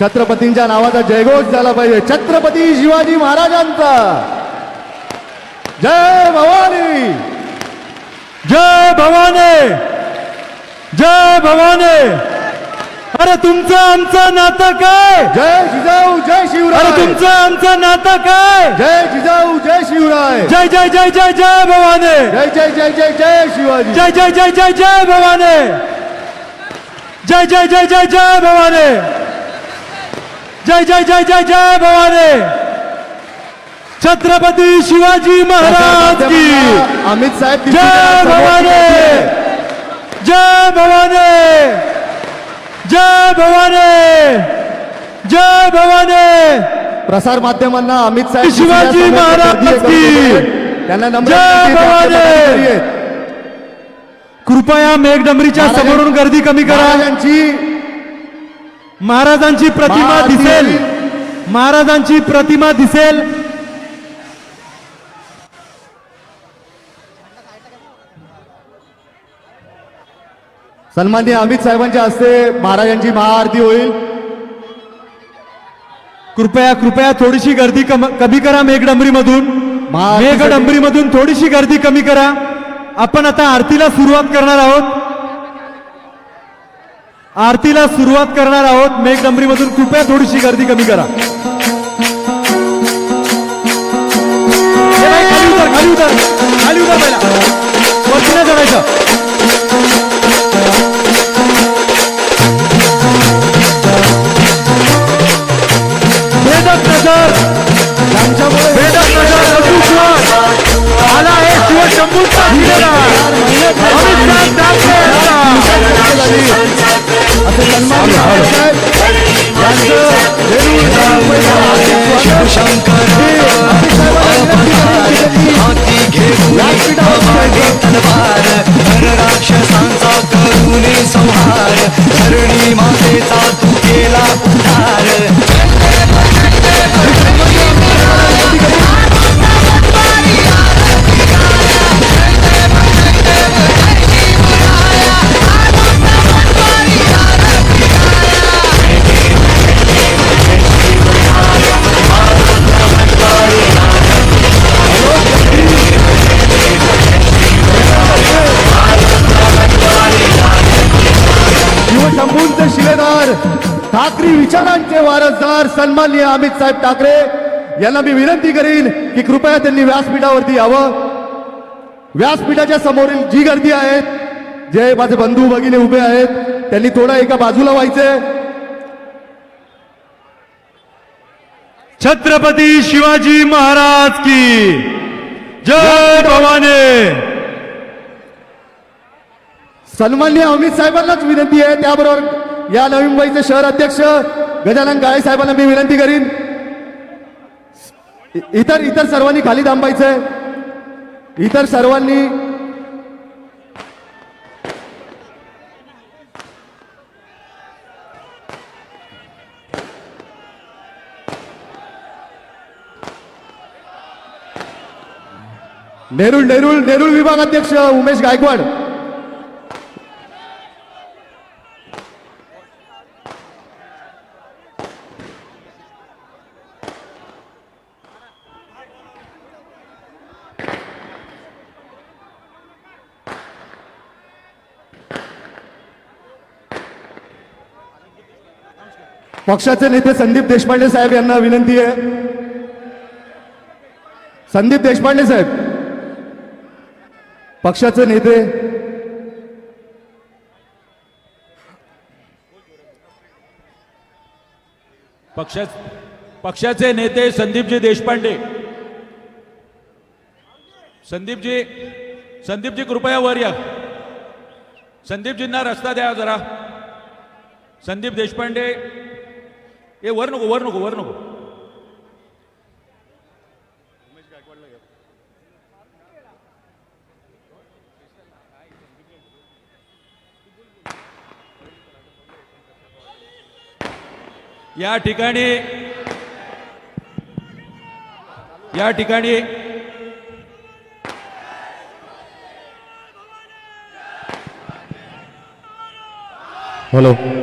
छत्रपतींच्या नावाचा जयघोष झाला पाहिजे छत्रपती शिवाजी महाराजांचा जय भवानी जय भवानी जय भवानी अरे तुमचं आमचं नातं काय जय जिजाऊ जय अरे शिवराय तुमचं आमचं नातं काय जय जिजाऊ जय शिवराय जय जय जय जय जय भवानी जय जय जय जय जय शिवाजी जय जय जय जय जय भवानी जय जय जय जय जय भवानी जय जय जय जय जय भवानी। छत्रपती शिवाजी महाराज की। अमित साहेब जय भवानी। जय भवानी। जय भवानी। जय भवानी। प्रसार माध्यमांना अमित साहेब शिवाजी. महाराज की. त्यांना जय भवानी. कृपया मेघडंबरीच्या महाराज- समोरून गर्दी कमी करा. महाराजांची महाराजांची प्रतिमा दिसेल. महाराजांची प्रतिमा दिसेल. सन्माननीय अमित साहेबांच्या हस्ते महाराजांची महाआरती होईल. कृपया कृपया थोडीशी गर्दी कम- कमी करा मेघडंबरी मधून मेघडंबरी मधून थोडीशी गर्दी कमी करा. आपण आता आरतीला सुरुवात करणार आहोत. आरतीला सुरुवात करणार आहोत. मेघडंबरीमधून कृपया थोडीशी गर्दी कमी करा. खाली उतर खाली उतर खाली उतर पहिला. वरती नाही चढायचं आला आहे शिवशंभूचा संहार धरणी मातेचा तू केला उद्धार वारसदार सन्माननीय अमित साहेब ठाकरे यांना मी विनंती करीन की कृपया त्यांनी व्यासपीठावरती यावं. व्यासपीठाच्या समोरील जी गर्दी आहे जे माझे बंधू भगिनी उभे आहेत त्यांनी थोडं एका बाजूला व्हायचंय छत्रपती शिवाजी महाराज की जय भवानी. सन्माननीय अमित साहेबांनाच विनंती आहे त्याबरोबर या नवी मुंबईचे शहर अध्यक्ष गजानन काळे साहेबांना मी विनंती करीन. इतर इतर सर्वांनी खाली थांबायचंय. इतर सर्वांनी नेरुळ नेरुळ नेरुळ विभाग अध्यक्ष उमेश गायकवाड. पक्षाचे नेते संदीप देशपांडे साहेब यांना विनंती आहे. संदीप देशपांडे साहेब पक्षाचे नेते पक्षा पक्षाचे नेते संदीपजी देशपांडे. संदीपजी संदीपजी कृपया वर या. संदीपजींना रस्ता द्या जरा. संदीप देशपांडे ए वर नको वर नको वर नको. या ठिकाणी या ठिकाणी हॅलो.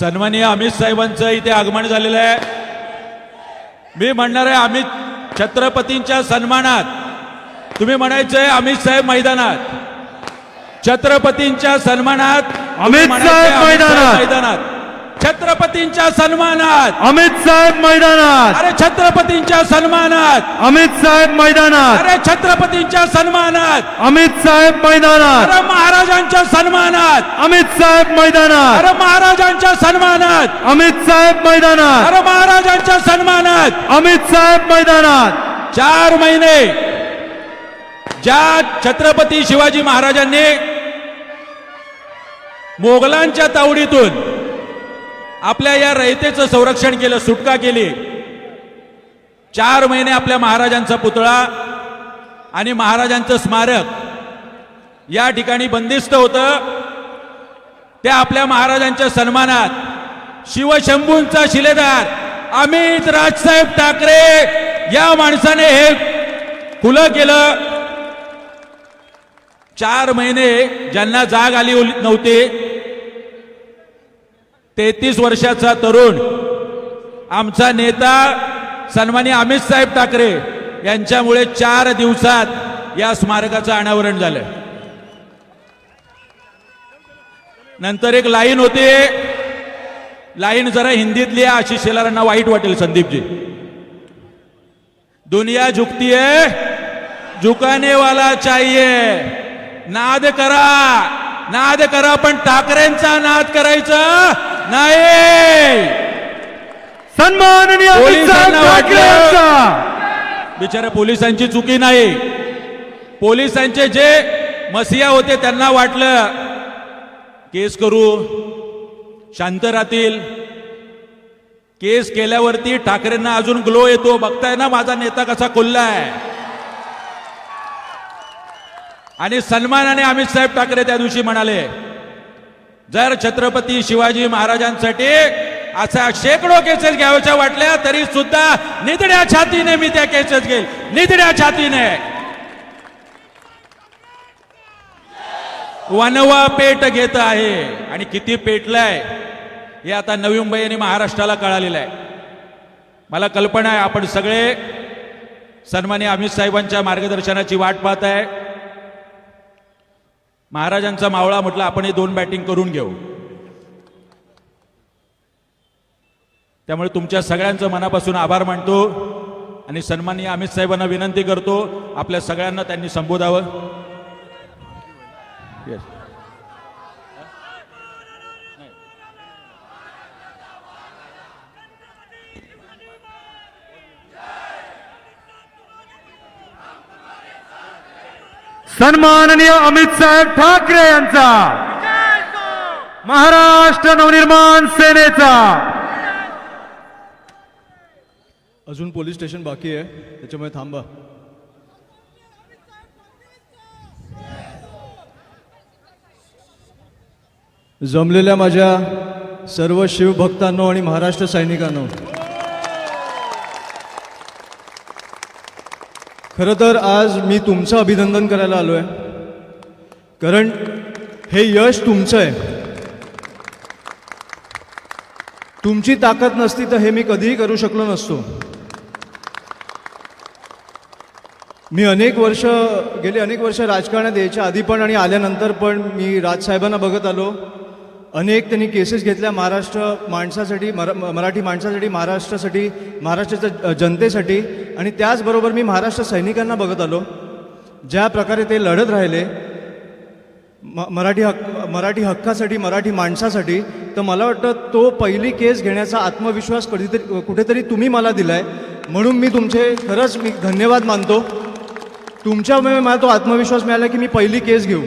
सन्माननीय अमित साहेबांचं इथे आगमन झालेलं आहे. मी म्हणणार आहे अमित छत्रपतींच्या सन्मानात तुम्ही म्हणायचंय अमित साहेब मैदानात. छत्रपतींच्या सन्मानात अमित साहेब मैदानात. छत्रपतींच्या सन्मानात. अमित साहेब मैदानात. अरे छत्रपतींच्या सन्मानात. अमित साहेब मैदानात. अरे छत्रपतींच्या सन्मानात. अमित साहेब मैदानात. अरे महाराजांच्या सन्मानात. अमित साहेब मैदानात. अरे महाराजांच्या सन्मानात. अमित साहेब मैदानात. अरे महाराजांच्या सन्मानात. अमित साहेब मैदानात. चार महिने ज्या छत्रपती शिवाजी महाराजांनी मोगलांच्या तावडीतून आपल्या या रयतेचं संरक्षण केलं सुटका केली. चार महिने आपल्या महाराजांचा पुतळा आणि महाराजांचं स्मारक. या ठिकाणी बंदिस्त होतं. त्या आपल्या महाराजांच्या सन्मानात शिवशंभूंचा शिलेदार अमित राजसाहेब ठाकरे या माणसाने हे खुलं केलं. चार महिने ज्यांना जाग आली उल- नव्हती तेहतीस वर्षाचा तरुण आमचा नेता सन्मानी अमित साहेब ठाकरे यांच्यामुळे चार दिवसात या स्मारकाचं अनावरण झालं नंतर एक लाईन होती लाईन जरा हिंदीतली आहे आशिष शेलारांना वाईट वाटेल संदीपजी. दुनिया झुकती है झुकाने वाला चाहिए नाद करा नाद करा पण ठाकरेंचा नाद करायचा नाही! सन्माननीय पोलिसांना ठाकरे वाटलं- बिचाऱ्या पोलिसांची चुकी नाही. पोलिसांचे जे मसिया होते त्यांना वाटलं. केस करू. शांत राहतील. केस केल्यावरती ठाकरेंना अजून ग्लो येतो. बघताय ना माझा नेता कसा खुल्लाय. आणि सन्मानाने अमित साहेब ठाकरे त्या दिवशी म्हणाले जर छत्रपती शिवाजी महाराजांसाठी असा शेकडो केसेस घ्याव्याच्या वाटल्या तरी सुद्धा निधड्या छातीने मी त्या केसेस घेईल निधड्या छातीने. वनवा पेट घेत आहे. आणि किती पेटलाय हे आता नवी मुंबई आणि महाराष्ट्राला कळालेलं आहे. मला कल्पना आहे आपण सगळे सन्मान्य अमित साहेबांच्या मार्गदर्शनाची वाट पाहत आहे. महाराजांचा मावळा म्हटलं आपण हे दोन बॅटिंग करून घेऊ त्यामुळे तुमच्या सगळ्यांचं मनापासून आभार मानतो आणि सन्माननीय अमित साहेबांना विनंती करतो आपल्या सगळ्यांना त्यांनी संबोधावं Yes. सन्माननीय अमित साहेब ठाकरे यांचा. महाराष्ट्र नवनिर्माण सेनेचा. अजून पोलीस स्टेशन बाकी आहे. त्याच्यामुळे थांबा. जमलेल्या माझ्या सर्व शिवभक्तांनो आणि महाराष्ट्र सैनिकांनो खरं तर आज मी तुमचं अभिनंदन करायला आलो आहे कारण हे यश तुमचं आहे. तुमची ताकद नसती तर हे मी कधीही करू शकलो नसतो. मी अनेक वर्ष गेली अनेक वर्ष राजकारणात यायच्या आधी पण आणि आल्यानंतर पण मी राजसाहेबांना बघत आलो. अनेक त्यांनी केसेस घेतल्या महाराष्ट्र माणसासाठी मरा मराठी माणसासाठी महाराष्ट्रासाठी महाराष्ट्राच्या जनतेसाठी. आणि त्याचबरोबर मी महाराष्ट्र सैनिकांना बघत आलो. ज्या प्रकारे ते लढत राहिले म मराठी हक्क मराठी हक्कासाठी मराठी माणसासाठी तर मला वाटतं तो पहिली केस घेण्याचा आत्मविश्वास कधीतरी कुठेतरी तुम्ही मला दिला आहे म्हणून मी तुमचे खरंच मी धन्यवाद मानतो. तुमच्यामुळे मला तो आत्मविश्वास मिळाला की मी पहिली केस घेऊ.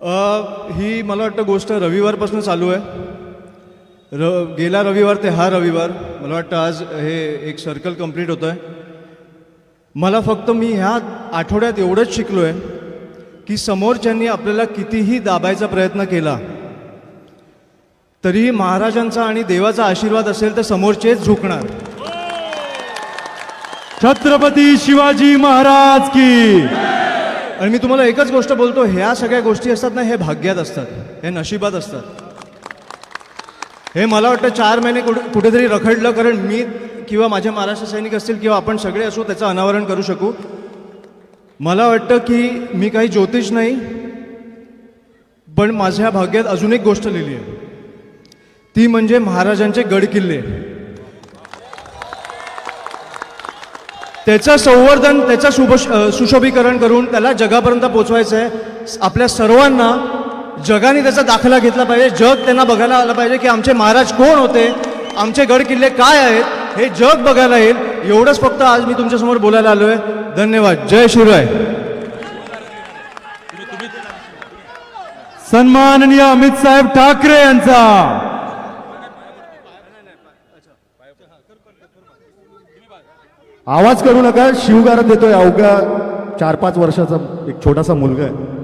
ही मला वाटतं गोष्ट रविवारपासून चालू आहे. र गेला रविवार ते हा रविवार. मला वाटतं आज हे एक सर्कल कंप्लीट होतं आहे मला फक्त मी ह्या आठवड्यात एवढंच शिकलो आहे की समोरच्यांनी आपल्याला कितीही दाबायचा प्रयत्न केला तरीही महाराजांचा आणि देवाचा आशीर्वाद असेल तर समोरचेच झुकणार. छत्रपती शिवाजी महाराज की आणि मी तुम्हाला एकच गोष्ट बोलतो ह्या सगळ्या गोष्टी असतात ना हे भाग्यात असतात हे नशिबात असतात. हे मला वाटतं चार महिने कुठे कुठेतरी रखडलं कारण मी किंवा माझे महाराष्ट्र सैनिक असतील किंवा आपण सगळे असू त्याचं अनावरण करू शकू. मला वाटतं की मी काही ज्योतिष नाही पण माझ्या भाग्यात अजून एक गोष्ट लिहिली आहे. ती म्हणजे महाराजांचे गडकिल्ले त्याचं संवर्धन त्याचं शुभ सुशोभीकरण करून त्याला जगापर्यंत पोचवायचं आहे आपल्या सर्वांना जगाने त्याचा दाखला घेतला पाहिजे. जग त्यांना बघायला आलं पाहिजे की आमचे महाराज कोण होते? आमचे गड किल्ले काय आहेत? हे जग बघायला येईल. एवढंच फक्त आज मी तुमच्यासमोर बोलायला आलो आहे धन्यवाद. जय शिवराय. सन्माननीय अमित साहेब ठाकरे यांचा. आवाज करू नका. शिवगार देतोय अवघ्या चार पाच वर्षाचा एक छोटासा मुलगा आहे.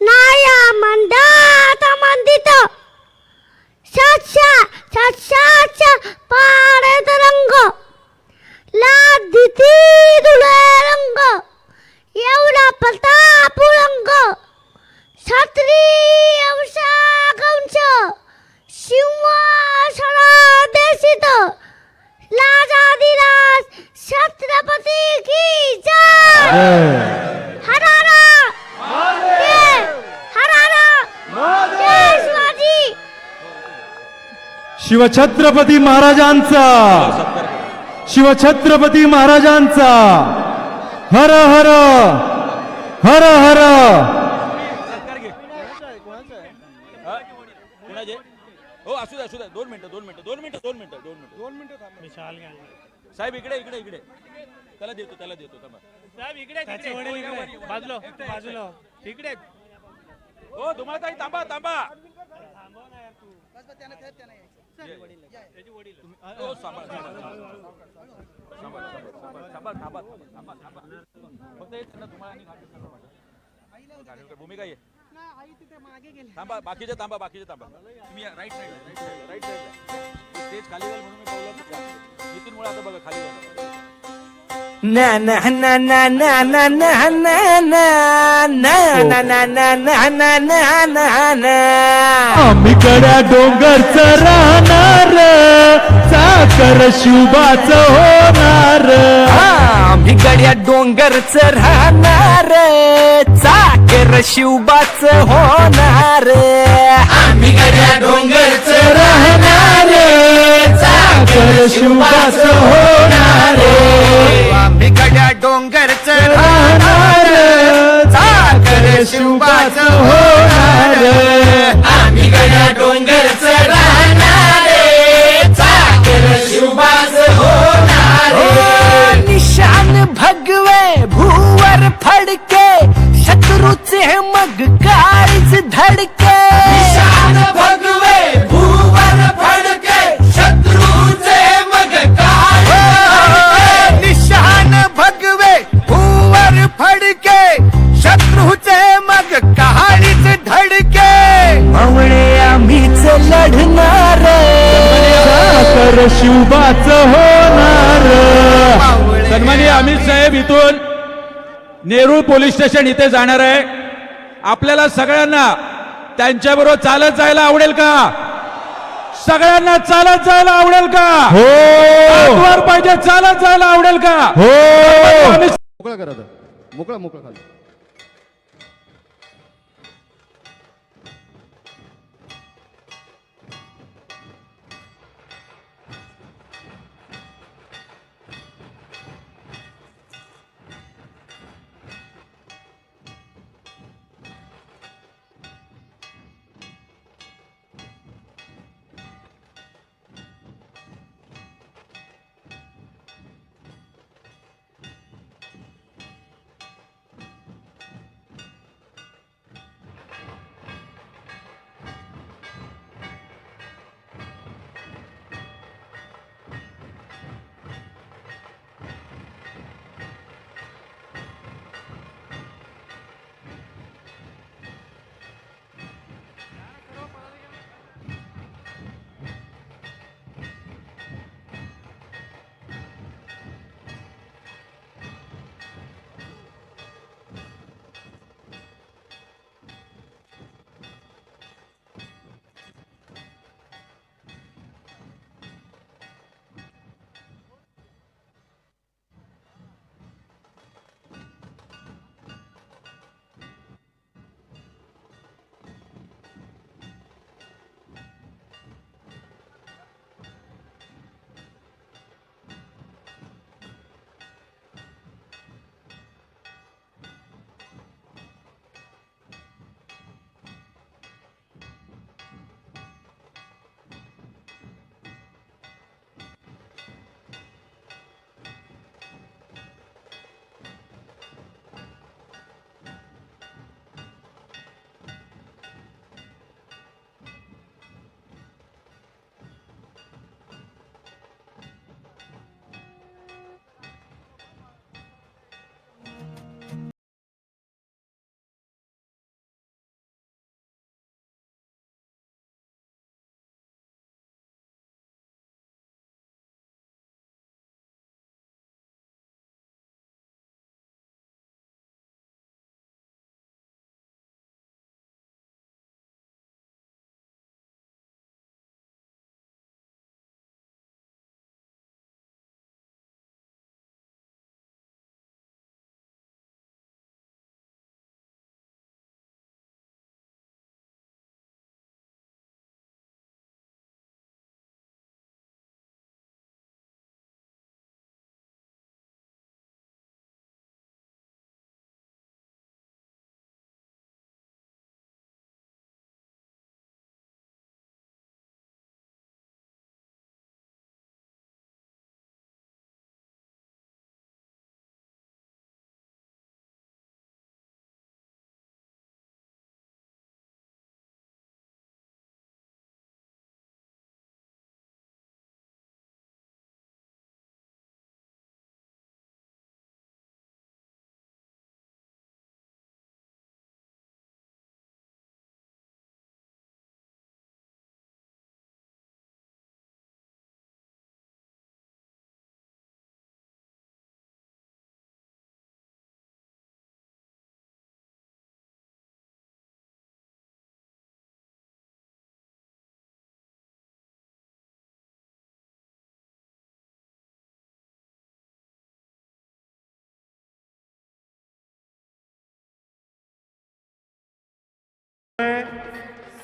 நாயா மண்டா தமந்திதோ சாச்சா சாச்சாச்சா பாரதரங்கோ லா திதி துளரங்கோ எவ்வளோ பத்தா புலங்கோ சத்ரி அவசா கவுன்ச சிம்மாசனா தேசிதோ লাজাদিরাজ ছত্রপতি কি জয় হরা शिवछत्रपती महाराजांचा! शिवछत्रपती महाराजांचा! हर हर! हर हर! हो असू द्या असू द्या. दोन मिनिटं दोन मिनिटं दोन मिनिटं दोन मिनिटं दोन मिनिटं. दोन मिनिटं साहेब इकडे इकडे इकडे. त्याला देतो त्याला देतो थांबा. बाजूला बाजूला. इकडे. हो तुम्हाला ताई थांबा थांबा. हो, सांभाळ, सांभाळ, सांभाळ, सांभाळ, सांभाळ, थांबा, थांबा, थांबा. फक्त त्यांना आणि. गाडीवर भूमिका ये. थांबा बाकीचे थांबा बाकीचे थांबा. तुम्ही right side right side stage खाली जाईल म्हणून मी पावलं नितीन मुळे आता बघा खाली जाईल. आम्ही गड्या डोंगरच राहणार साखर शिवबाच होणार आम्ही गड्या डोंगरच राहणार चाकर शिवबाच होणार आम्ही गड्या डोंगरच राहणार शिवबाच होणार. आम्ही गड्या डोंगरच राहणार. होणार. आम्ही गड्या डोंगरच राहणार. चाकर शिवबाच होणार. निशान भगवे भूवर फडके शत्रूचे मग काळीच धडके. साखर शिवबाच होणार. सन्माननीय अमित साहेब इथून नेरूळ पोलीस स्टेशन इथे जाणार आहे. आपल्याला सगळ्यांना त्यांच्याबरोबर चालत जायला आवडेल का? सगळ्यांना चालत जायला आवडेल का? हो. पाहिजे चालत जायला आवडेल का? हो. अमित मोकळा करा. मोकळा मोकळा खाली.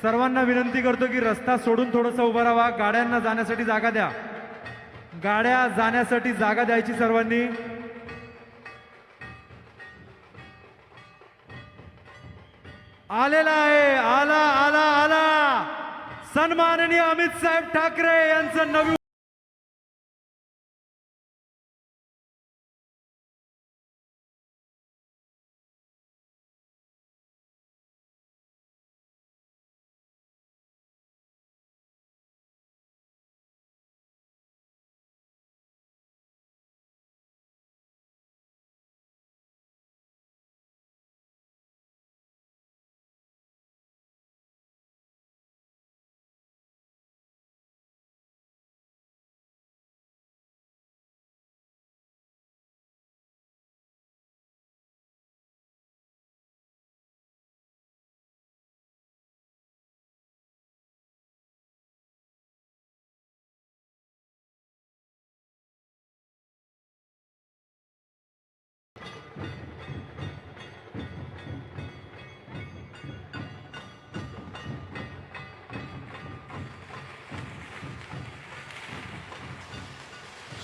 सर्वांना विनंती करतो की रस्ता सोडून थोडंसं उभं राहा. गाड्यांना जाण्यासाठी जागा द्या. गाड्या जाण्यासाठी जागा द्यायची सर्वांनी. आलेला आहे. आला आला आला. सन्माननीय अमित साहेब ठाकरे यांचं नवीन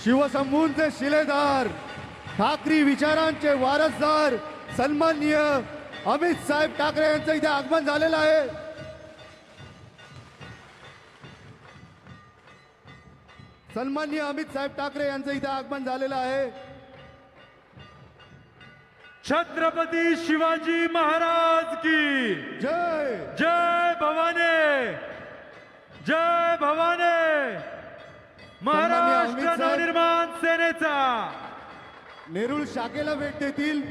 शिवशंभूंचे शिलेदार ठाकरी विचारांचे वारसदार सन्माननीय अमित साहेब ठाकरे यांचं इथे आगमन झालेलं आहे. सन्माननीय अमित साहेब ठाकरे यांचं इथे आगमन झालेलं आहे. छत्रपती शिवाजी महाराज की जय! जय भवाने! जय भवाने! महाराष्ट्र. नवनिर्माण सेनेचा नेरुळ शाखेला भेट देतील